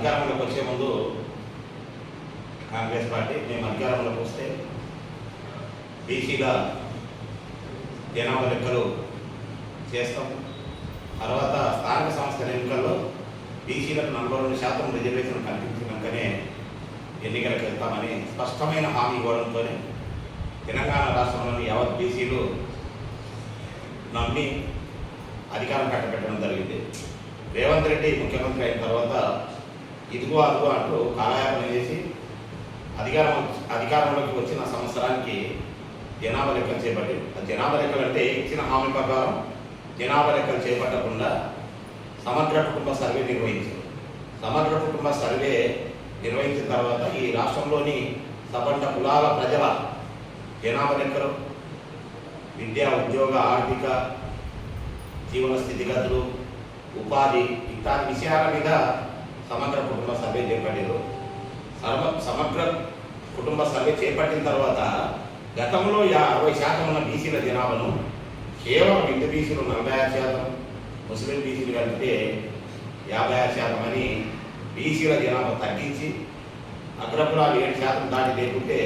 అధికారంలోకి వచ్చే ముందు కాంగ్రెస్ పార్టీ మేము అధికారంలోకి వస్తే బీసీల జనాభా లెక్కలు చేస్తాం. తర్వాత స్థానిక సంస్థల ఎన్నికల్లో బీసీలకు నలభై రెండు శాతం రిజర్వేషన్ కల్పించినాకనే ఎన్నికలకు వెళ్తామని స్పష్టమైన హామీ ఇవ్వడంతో తెలంగాణ రాష్ట్రంలోని యావత్ బీసీలు నమ్మి అధికారం కట్టబెట్టడం జరిగింది. రేవంత్ రెడ్డి ముఖ్యమంత్రి అయిన తర్వాత ఇదిగో అదిగో అంటూ కాలయాపన చేసి అధికారం అధికారంలోకి వచ్చిన సంవత్సరానికి జనాభా లెక్కలు చేపట్టి ఆ జనాభా లెక్కలు అంటే ఇచ్చిన హామీ ప్రకారం జనాభా లెక్కలు చేపట్టకుండా సమగ్ర కుటుంబ సర్వే నిర్వహించింది సమగ్ర కుటుంబ సర్వే నిర్వహించిన తర్వాత ఈ రాష్ట్రంలోని సబండ కులాల ప్రజల జనాభా లెక్కలు విద్యా ఉద్యోగ ఆర్థిక జీవన స్థితిగతులు ఉపాధి ఇట్లాంటి విషయాల మీద సమగ్ర కుటుంబ సర్వే చేపట్టారు సర్వ సమగ్ర కుటుంబ సర్వే చేపట్టిన తర్వాత గతంలో యా అరవై శాతం ఉన్న బీసీల జనాభాను కేవలం హిందూ బీసీలు నలభై ఆరు శాతం ముస్లిం బీసీలు కలిపితే యాభై ఆరు శాతం అని బీసీల జనాభా తగ్గించి అగ్రపురాలు ఏడు శాతం దాటి లేకుంటే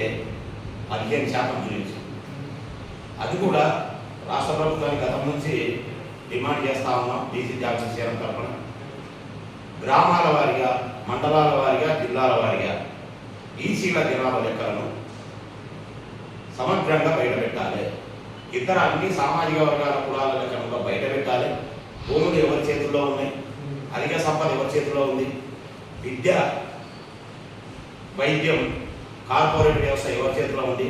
పదిహేను శాతం చూపించి అది కూడా రాష్ట్ర ప్రభుత్వానికి గతం నుంచి డిమాండ్ చేస్తా ఉన్నాం బీసీ జాగ్రత్త చేయడం తరఫున గ్రామాల వారిగా మండలాల వారిగా జిల్లాల వారిగా ఈసీల జనాభా లెక్కలను సమగ్రంగా బయటపెట్టాలి. ఇతర అన్ని సామాజిక వర్గాల కులాల బయట బయటపెట్టాలి. భూములు ఎవరి చేతుల్లో ఉన్నాయి? అధిక సంపద ఎవరి చేతిలో ఉంది? విద్య వైద్యం కార్పొరేట్ వ్యవస్థ ఎవరి చేతిలో ఉంది?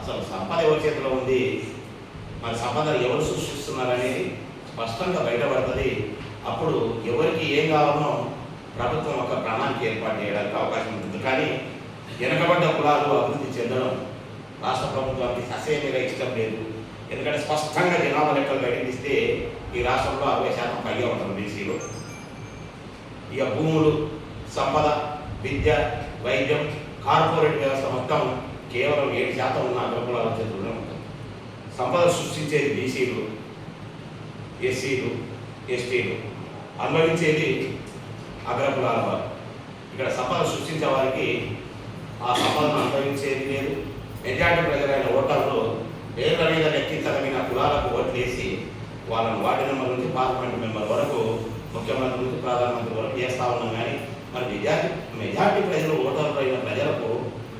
అసలు సంపద ఎవరి చేతిలో ఉంది? మరి సంపద ఎవరు సృష్టిస్తున్నారు అనేది స్పష్టంగా బయటపడుతుంది. అప్పుడు ఎవరికి ఏం కావాలో ప్రభుత్వం ఒక ప్రాణానికి ఏర్పాటు చేయడానికి అవకాశం ఉంటుంది. కానీ వెనకబడ్డ కులాలు అభివృద్ధి చెందడం రాష్ట్ర ప్రభుత్వానికి ససేమిగా ఇష్టం లేదు. ఎందుకంటే స్పష్టంగా జనాభా లెక్కలు బయటకిస్తే ఈ రాష్ట్రంలో అరవై శాతం పైగా ఉంటుంది బీసీలో. ఇక భూములు సంపద విద్య వైద్యం కార్పొరేట్ వ్యవస్థ మొత్తం కేవలం ఏడు శాతం ఉన్న అగ్రకులాల చేతుల్లోనే ఉంటుంది. సంపద సృష్టించేది బీసీలు ఎస్సీలు ఎస్టీలు. అనుభవించేది అగ్రకులాల వారు ఇక్కడ సంపద సృష్టించే వారికి ఆ సంపదను అనుభవించేది లేదు. మెజార్టీ ప్రజలైన ఓటర్లు పేర్ల మీద లెక్కించగలిగిన కులాలకు ఓట్లు వేసి వాళ్ళని వార్డు మెంబర్ నుంచి పార్లమెంట్ మెంబర్ వరకు ముఖ్యమంత్రి నుంచి ప్రధానమంత్రి వరకు చేస్తా ఉన్నాం. కానీ మరి మెజార్టీ మెజార్టీ ప్రజలు ఓటర్లు అయిన ప్రజలకు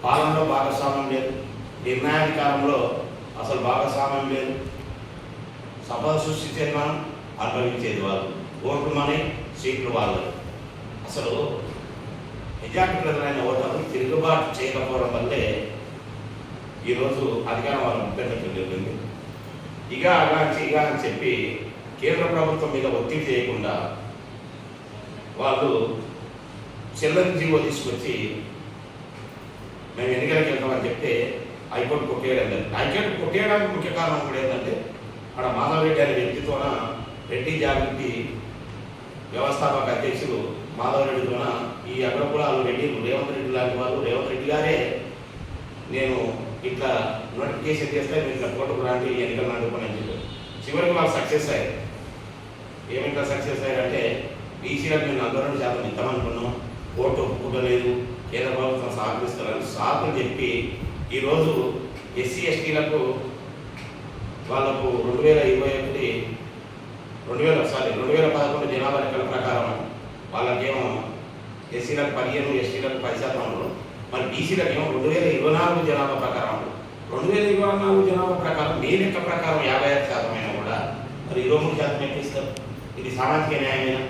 పాలనలో భాగస్వామ్యం లేదు. నిర్ణయాధికారంలో అసలు భాగస్వామ్యం లేదు. సంపద సృష్టించేది మనం అనుభవించేది వాళ్ళు. ఓట్లు మనీ సీట్లు వాళ్ళు అసలు మెజార్టీ ప్రజలైన ఓటర్లు తిరుగుబాటు చేయకపోవడం వల్లే ఈరోజు అధికారం వాళ్ళ ముఖ్యమంత్రి జరిగింది. ఇక అలాంటి ఇక అని చెప్పి కేంద్ర ప్రభుత్వం మీద ఒత్తిడి చేయకుండా వాళ్ళు చెల్లని జీవో తీసుకొచ్చి మేము ఎన్నికలకు వెళ్తామని చెప్తే హైకోర్టు కొట్టేయడం లేదు. హైకోర్టు కొట్టేయడానికి ముఖ్య కారణం కూడా ఏంటంటే అక్కడ మాధవరెడ్డి అనే వ్యక్తితోన రెడ్డి జాగృతి వ్యవస్థాపక అధ్యక్షులు మాధవరెడ్డితోన ఈ అగ్రకులాలు రెడ్డి రేవంత్ రెడ్డి లాంటి వారు రేవంత్ రెడ్డి గారే నేను ఇట్లా నోటిఫికేషన్ చేస్తే మీరు ఇట్లా కోర్టుకు రాండి ఎన్నికలు నడుపుకొని అని చెప్పారు. చివరికి వాళ్ళు సక్సెస్ అయ్యారు. ఏమిట్లా సక్సెస్ అయ్యారంటే బీసీలకు మేము నలభై రెండు శాతం ఇద్దామనుకున్నాం ఓటు ఒప్పుకోలేదు. కేంద్ర ప్రభుత్వం సహకరిస్తారని సాకులు చెప్పి ఈరోజు ఎస్సీ ఎస్టీలకు వాళ్ళకు రెండు వేల ఇరవై ఒకటి రెండు వేల సారీ రెండు వేల పదకొండు జనాభా లెక్కల ప్రకారం వాళ్ళకేమో ఎస్సీలకు పదిహేను ఎస్టీలకు పది శాతం ఉండరు మరి బీసీలకు ఏమో రెండు వేల ఇరవై నాలుగు జనాభా ప్రకారం రెండు వేల ఇరవై నాలుగు జనాభా ప్రకారం మీ లెక్క ప్రకారం యాభై ఆరు శాతం కూడా మరి ఇరవై మూడు శాతం ఎక్కిస్తారు ఇది సామాజిక న్యాయమేనా?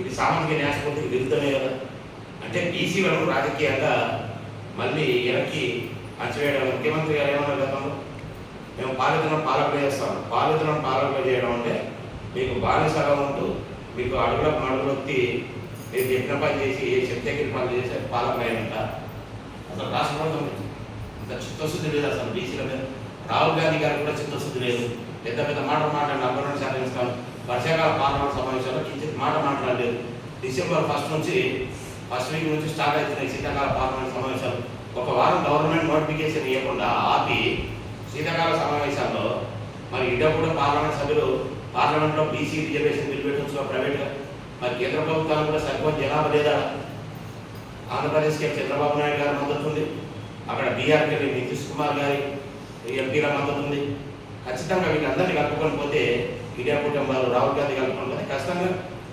ఇది సామాజిక న్యాయస్ఫూర్తికి విరుద్ధమే కదా? అంటే బీసీలను రాజకీయంగా మళ్ళీ వెనక్కి అంచవేయడం ముఖ్యమంత్రి గారు ఏమన్నారు గతంలో? మేము పాలితనం పాలకులు చేస్తాం. పాలితనం పాలకులు చేయడం అంటే మీకు బానిసగా ఉంటూ మీకు అడుగులకు అడుగులొత్తి నేను చెప్పిన పని చేసి ఏ చెప్తే పని చేసే పాలకులైనంట అసలు రాష్ట్ర ప్రభుత్వం ఇంత చిత్తశుద్ధి లేదు అసలు బీసీల మీద. రాహుల్ గాంధీ గారికి కూడా చిత్తశుద్ధి లేదు. పెద్ద పెద్ద మాటలు మాట్లాడి అమరణ రెండు వర్షాకాల పార్లమెంట్ సమావేశాల్లో కించిత్ మాట మాట్లాడలేదు. డిసెంబర్ ఫస్ట్ నుంచి ఫస్ట్ వీక్ నుంచి స్టార్ట్ అవుతున్నాయి శీతాకాల పార్లమెంట్ సమావేశాలు. ఒక వారం గవర్నమెంట్ నోటిఫికేషన్ ఇవ్వకుండా ఆపి శీతాకాల సమావేశాల్లో మరి ఇడ కూడా పార్లమెంట్ సభ్యులు పార్లమెంట్లో బీసీ రిజర్వేషన్ బిల్ పెట్టవచ్చు ప్రైవేట్గా మరి కేంద్ర ప్రభుత్వాలు కూడా సరిపోని జనాభా లేదా? ఆంధ్రప్రదేశ్కి చంద్రబాబు నాయుడు గారి మద్దతు ఉంది. అక్కడ బీఆర్కి వెళ్ళి నితీష్ కుమార్ గారి ఎంపీల మద్దతు ఉంది. ఖచ్చితంగా వీళ్ళందరినీ కలుపుకొని పోతే ఇండియా కుటుంబాలు రాహుల్ గాంధీ కలుపుకొని పోతే ఖచ్చితంగా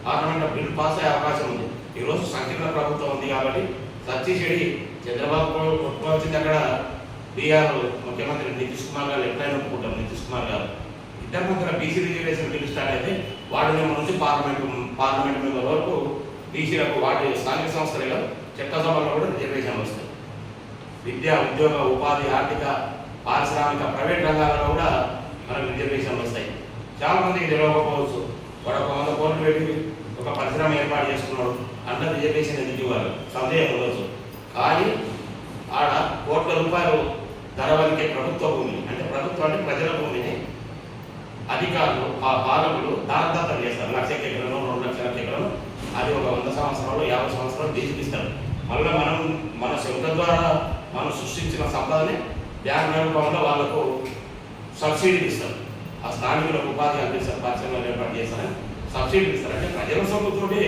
పార్లమెంట్లో బిల్ పాస్ అయ్యే అవకాశం ఉంది. ఈరోజు సంకీర్ణ ప్రభుత్వం ఉంది కాబట్టి సత్యశెడి చంద్రబాబు కొట్టుకోవాల్సింది అక్కడ బీఆర్ ముఖ్యమంత్రి నితీష్ కుమార్ గారు ఎట్లయినా ఒప్పుకుంటారు నితీష్ కుమార్ గారు. ఇద్దరు మధ్య బీసీ రిజర్వేషన్ బిల్ స్టార్ట్ అయితే వార్డు మెంబర్ నుంచి పార్లమెంట్ పార్లమెంట్ మెంబర్ వరకు బీసీలకు వాటి స్థానిక సంస్థలలో చట్టసభలో కూడా రిజర్వేషన్లు వస్తాయి విద్య ఉద్యోగ ఉపాధి ఆర్థిక పారిశ్రామిక ప్రైవేట్ రంగాలలో కూడా మనకు రిజర్వేషన్లు వస్తాయి. చాలామందికి తెలియకపోవచ్చు వాడు ఒక వంద కోట్లు పెట్టి ఒక పరిశ్రమ ఏర్పాటు చేసుకున్నాడు. అంత రిజర్వేషన్ ఎందుకు ఇవ్వాలి సందేహం ఉండొచ్చు. కానీ ఆడ కోట్ల రూపాయలు ధర వలికే ప్రభుత్వ భూమిని అంటే ప్రభుత్వం అంటే ప్రజల భూమిని అధికారులు ఆ పాలకులు దానదత్తం చేస్తారు. లక్ష ఎకరం రెండు లక్షల ఎకరం అది ఒక వంద సంవత్సరాలు యాభై సంవత్సరాలు తీసుకిస్తారు మళ్ళీ మనం మన శబ్ద ద్వారా మనం సృష్టించిన సంపదని బ్యాంక్ రూపంలో వాళ్ళకు సబ్సిడీ ఇస్తారు. ఆ స్థానికులకు ఉపాధి కల్పిస్తారు పరిశ్రమలు ఏర్పాటు చేస్తారని సబ్సిడీ ఇస్తారు. అంటే ప్రజల సొమ్ముతోటి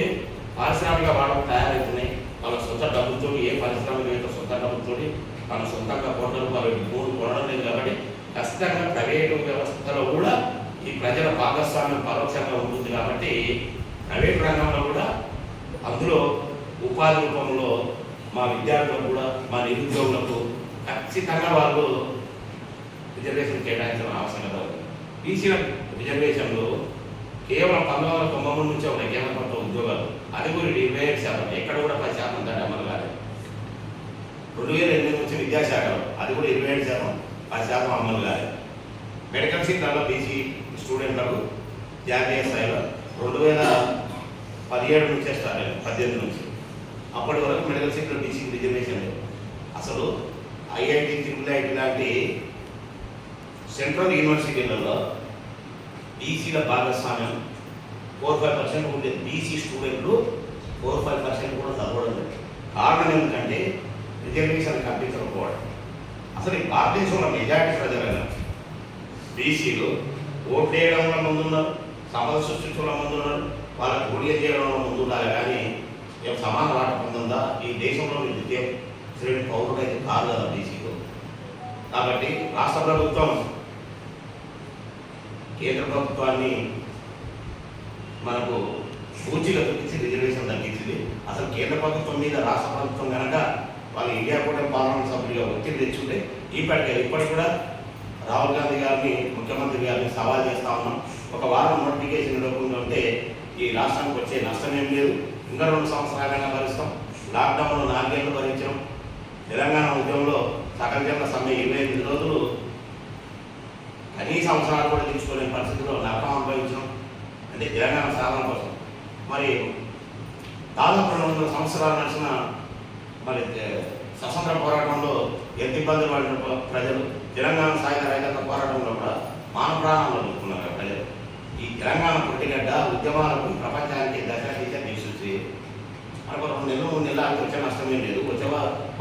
పారిశ్రామిక వాడకం తయారవుతున్నాయి వాళ్ళ సొంత డబ్బులతో ఏ పారిశ్రామిక యొక్క సొంత డబ్బులతోటి మన సొంతంగా కోట్ల రూపాయలు మూడు కొనడం లేదు కాబట్టి ఖచ్చితంగా ప్రైవేటు వ్యవస్థలో కూడా ఈ ప్రజల భాగస్వామ్యం పరోక్షంగా ఉంటుంది కాబట్టి ప్రైవేట్ రంగంలో కూడా అందులో ఉపాధి రూపంలో మా విద్యార్థులకు కూడా మా నిరుద్యోగులకు ఖచ్చితంగా వాళ్ళు రిజర్వేషన్ కేటాయించడం అవసరం ఉంది. బీసీల రిజర్వేషన్లు కేవలం పంతొమ్మిది వందల తొంభై మూడు నుంచే ఉన్నాయి కేంద్ర ప్రభుత్వ ఉద్యోగాలు. అది కూడా ఇరవై ఏడు శాతం. ఎక్కడ కూడా పది శాతం దాటి అమలు కాలేదు. రెండు వేల ఎనిమిది నుంచి విద్యాశాఖలో అది కూడా ఇరవై ఏడు శాతం పది శాతం అమలు కాలేదు. మెడికల్ సీట్లలో బీసీ స్టూడెంట్లకు జాతీయ స్థాయిలో రెండు వేల పదిహేడు నుంచే స్టార్ట్ అయ్యాను పద్దెనిమిది నుంచి. అప్పటి వరకు మెడికల్ సీట్లో బీసీ రిజర్వేషన్ లేదు. అసలు ఐఐటి త్రిపుల్ ఐటి లాంటి సెంట్రల్ యూనివర్సిటీలలో బీసీల భాగస్వామ్యం ఫోర్ ఫైవ్ పర్సెంట్ ఉండేది బీసీ స్టూడెంట్లు ఫోర్ ఫైవ్ పర్సెంట్ కూడా చదవడం లేదు. కారణం ఎందుకంటే రిజర్వేషన్ కల్పించకపోవడం. అసలు ఈ భారతదేశంలో మెజారిటీ ప్రజలైన బీసీలు ఓట్లు వేయడంలో ముందున్నారు సంపద సృష్టించడంలో ముందున్నారు వాళ్ళకి గుడియ చేయడంలో ముందు ఉండాలి కానీ మేము సమాన వాట పొందుందా ఈ దేశంలో నిత్యం శ్రేణి పౌరుడు అయితే కాదు కదా బీసీలు. కాబట్టి రాష్ట్ర ప్రభుత్వం కేంద్ర ప్రభుత్వాన్ని మనకు సూచిగా చూపించి రిజర్వేషన్ తగ్గించింది. అసలు కేంద్ర ప్రభుత్వం మీద రాష్ట్ర ప్రభుత్వం కనుక వాళ్ళు ఇండియా కూడా పార్లమెంట్ సభ్యులుగా ఒత్తిడి తెచ్చుంటే ఇప్పటికే ఇప్పటికి కూడా రాహుల్ గాంధీ గారిని ముఖ్యమంత్రి గారిని సవాల్ చేస్తా ఉన్నాం. ఒక వారం నోటిఫికేషన్ ఇవ్వకుండా ఉంటే ఈ రాష్ట్రానికి వచ్చే నష్టం ఏం లేదు. ఇంకా రెండు సంవత్సరాలైనా భరిస్తాం. లాక్డౌన్లో నాలుగేళ్ళు భరించాం. తెలంగాణ ఉద్యమంలో సకల జన సమ్మె ఇరవై ఎనిమిది రోజులు అన్ని అవసరాలు కూడా తీర్చుకోలేని పరిస్థితిలో లాక్డౌన్ అనుభవించడం అంటే తెలంగాణ సాధన కోసం. మరి దాదాపు రెండు వందల సంవత్సరాలు నడిచిన మరి స్వతంత్ర పోరాటంలో ఎంత ఇబ్బందులు పడిన ప్రజలు తెలంగాణ సాయుధ రైతాంగ పోరాటంలో కూడా మాన ప్రాణాలు వదులుకున్నారు ప్రజలు. ఈ తెలంగాణ పుట్టిగడ్డ ఉద్యమాలకు ప్రపంచానికి దశ తీసుకొచ్చి మనకు రెండు నెలలు మూడు నెలలు ఆగి వచ్చే నష్టం ఏం లేదు. వచ్చే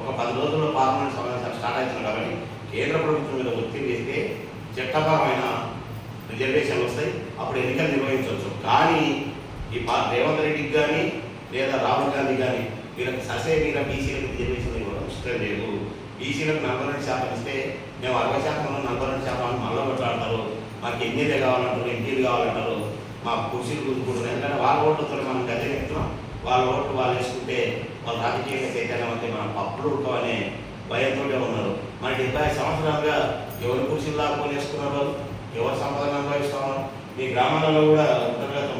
ఒక పది రోజుల్లో పార్లమెంట్ సమావేశాలు స్టార్ట్ అవుతుంది కాబట్టి కేంద్ర ప్రభుత్వం మీద ఒత్తిడి వేస్తే చట్టపరమైన రిజర్వేషన్లు వస్తాయి. అప్పుడు ఎన్నికలు నిర్వహించవచ్చు. కానీ ఈ పా రేవంత్ రెడ్డికి కానీ లేదా రాహుల్ గాంధీ కానీ వీళ్ళకి ససే మీద బీసీలకు రిజర్వేషన్ ఇవ్వడం ఇష్టం లేదు. బీసీలకు నలభై రెండు శాతం ఇస్తే మేము అరవై శాతం నలభై రెండు శాతం మళ్ళీ కొట్లాడతారు. మాకు ఎమ్మెల్యే కావాలంటారు ఎంపీలు కావాలంటారు. మా కుర్చీలు కూర్చుకుంటారు ఎందుకంటే వాళ్ళ ఓట్లతో మనం గద్దె ఎక్కుతున్నాం వాళ్ళ ఓట్లు వాళ్ళు వేసుకుంటే వాళ్ళ రాజకీయ చైతన్యం అంటే మనం పప్పులు ఉడకమనే భయంతో ఉన్నారు. మన డెబ్బై సంవత్సరాలుగా ఎవరు కుర్చీలు లాక్కొని వేసుకున్నారు? ఎవరు సంపాదన అనుభవిస్తున్నారు మీ గ్రామాలలో కూడా అంతర్గత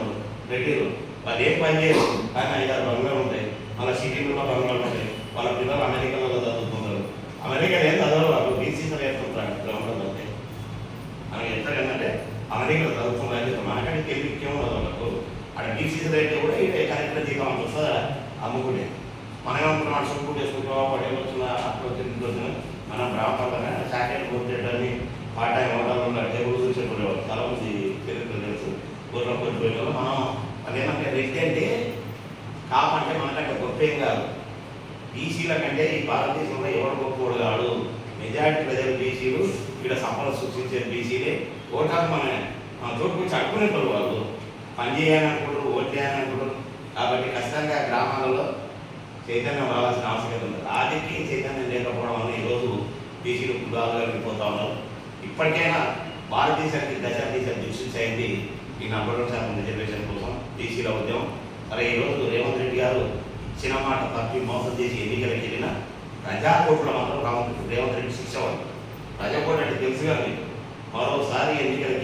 రెడ్డిలు వాళ్ళు ఏం పని చేయరు. కానీ ఐదారు బంగాలు ఉంటాయి. మన సిటీలో బంగాలు ఉంటాయి. వాళ్ళ పిల్లలు అమెరికాలో చదువుతున్నారు. అమెరికా ఏం చదవరు వాళ్ళు బీసీసీ నేర్చుకుంటారు గ్రామంలో ఉంటే మనకి ఎంత ఏంటంటే అమెరికాలో చదువుతున్నారు మనకంటే తెలివికేమో వాళ్ళకు. అక్కడ బీసీసీ రేట్ కూడా ఈ కరెక్ట్గా జీతం అంత వస్తుందా అమ్ముకుంటే మనం ఏమనుకున్నాం సొమ్ము చేసుకుంటాం పడేలు వచ్చిన అప్పుడు తిరిగి వచ్చిన మనం బ్రాహ్మణ శాఖలు కొట్టేటని పార్ట్ టైం అవడంలో టేబుల్ చూసేటప్పుడు చాలా మంది చరిత్ర తెలుసు. ఊర్లో కొట్టిపోయిన మనం అదేమంటే రెడ్డి అంటే కాపంటే మనకంటే గొప్ప ఏం కాదు. బీసీల కంటే ఈ భారతదేశంలో ఎవరు గొప్పవాడు కాడు? మెజారిటీ ప్రజలు బీసీలు ఇక్కడ సంపద సృష్టించే బీసీలే ఓటాకు మన మన తోటి చట్టుకునేటోళ్ళు వాళ్ళు. పని చేయాలనుకుంటారు ఓట్ చేయాలనుకుంటారు కాబట్టి ఖచ్చితంగా గ్రామాలలో చైతన్యం రావాల్సిన ఆవశ్యకత ఉంది. రాజకీయ చైతన్యం లేకపోవడం వల్ల ఈరోజు బీసీలు కులాలుగా వెళ్ళిపోతా ఉన్నారు. ఇప్పటికైనా భారతదేశానికి దశాదేశ దిశ అయింది ఈ నలభై రెండు శాతం రిజర్వేషన్ కోసం బీసీల ఉద్యమం. మరి ఈరోజు రేవంత్ రెడ్డి గారు చిన్నమాట మాట తప్పి మోసం చేసి ఎన్నికలకు వెళ్ళిన ప్రజాకోట్లో మాత్రం రావంత్ రేవంత్ రెడ్డి శిక్ష వాళ్ళు ప్రజాకోట అంటే తెలుసుగా మీకు. మరోసారి ఎన్నికలకి